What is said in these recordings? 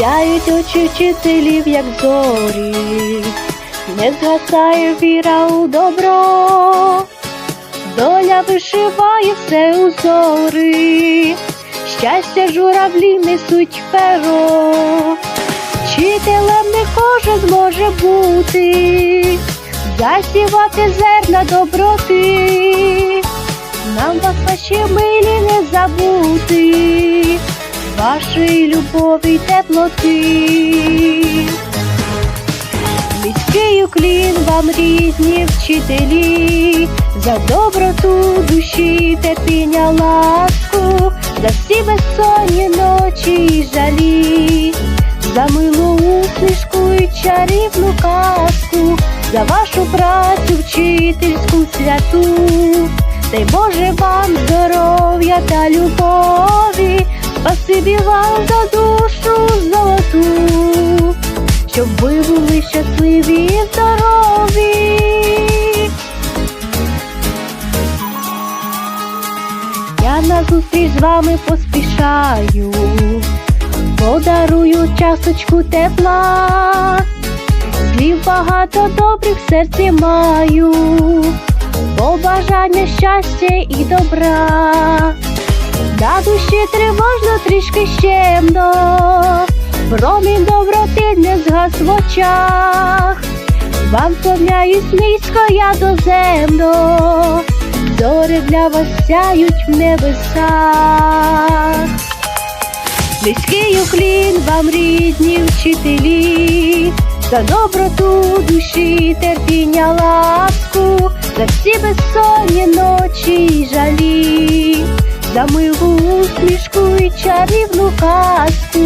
Сяють очі вчителів, як зорі, не згасає віра у добро, доля вишиває все узори, щастя журавлі несуть перо, вчителем не кожен зможе бути, засівати зерна доброти, нам вас ваші милі не забути вашої любові теплоти. Низький уклін вам різні вчителі, за доброту душі терпіння ласку, за всі безсонні ночі й жалі, за милу усмішку й чарівну казку, за вашу працю вчительську святу. Дай Боже вам здоров'я та любові, спасибі вам за душу золоту, щоб ви були щасливі і здорові. Я на зустріч з вами поспішаю, подарую часочку тепла, слів багато добрих в серці маю побажання щастя і добра, на душі тривожно трішки щемно, промінь доброти не згас в очах, вам склоняюсь низько я доземно, зорі для вас сяють в небесах. Низький уклін вам рідні вчителі, за доброту душі, терпіння, ласку, за всі безсонні ночі й жалі, за милу усмішку і чарівну казку,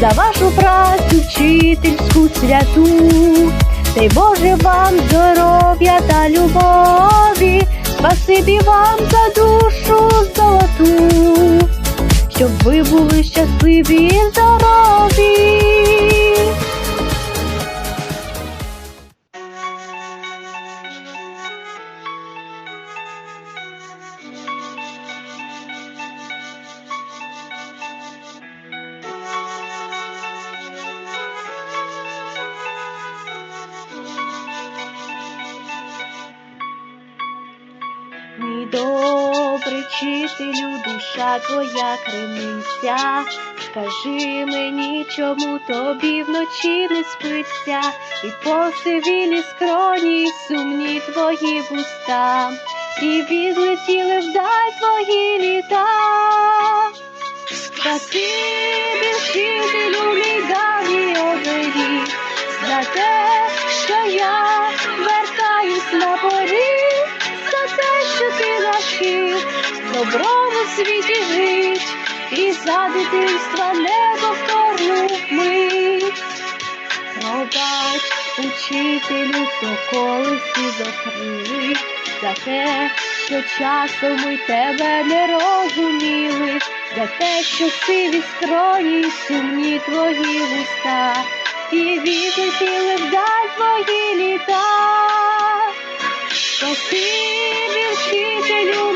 за вашу працю вчительську святу, дай Боже вам здоров'я та любові, спасибі вам за душу золоту щоб ви були щасливі і здорові. Добрий вчителю, душа твоя криниця, скажи мені, чому тобі вночі не спиться, і посивілі скроні, сумні твої вуста, і відлетіли вдаль твої літа. Спасибі, вчителю, мій давній оберіг, за те, що я доброму світі жить, і за дитинства неповторну мить. Пробач, учителю, соколиці закрили, за те, що часом ми тебе не розуміли, за те, що сиві скроні, сумні твої вуста, і відлетіли вдаль твої літа. Спасибі, вчителю,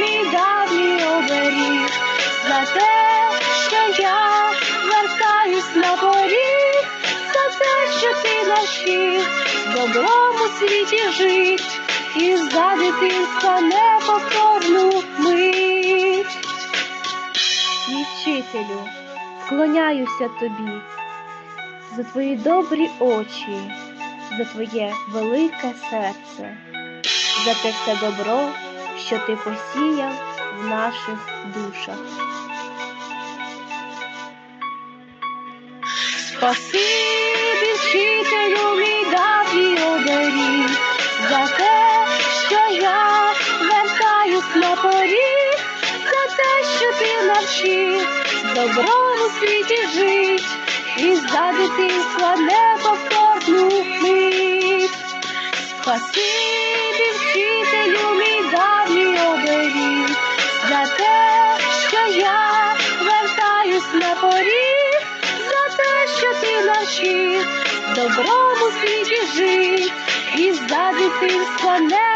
що в доброму світі жить, і за дитинства неповторну мить. Мій вчителю, вклоняюся тобі за твої добрі очі, за твоє велике серце за те все добро, що ти посіяв в наших душах. Спасибі, навчив в доброму світі жить, і за дитинства неповторну мить. Спасибі, вчителю, мій давній оберіг, за те, що я вертаюсь на поріг, за те, що ти навчив. Доброму світі жить, і за дитинства не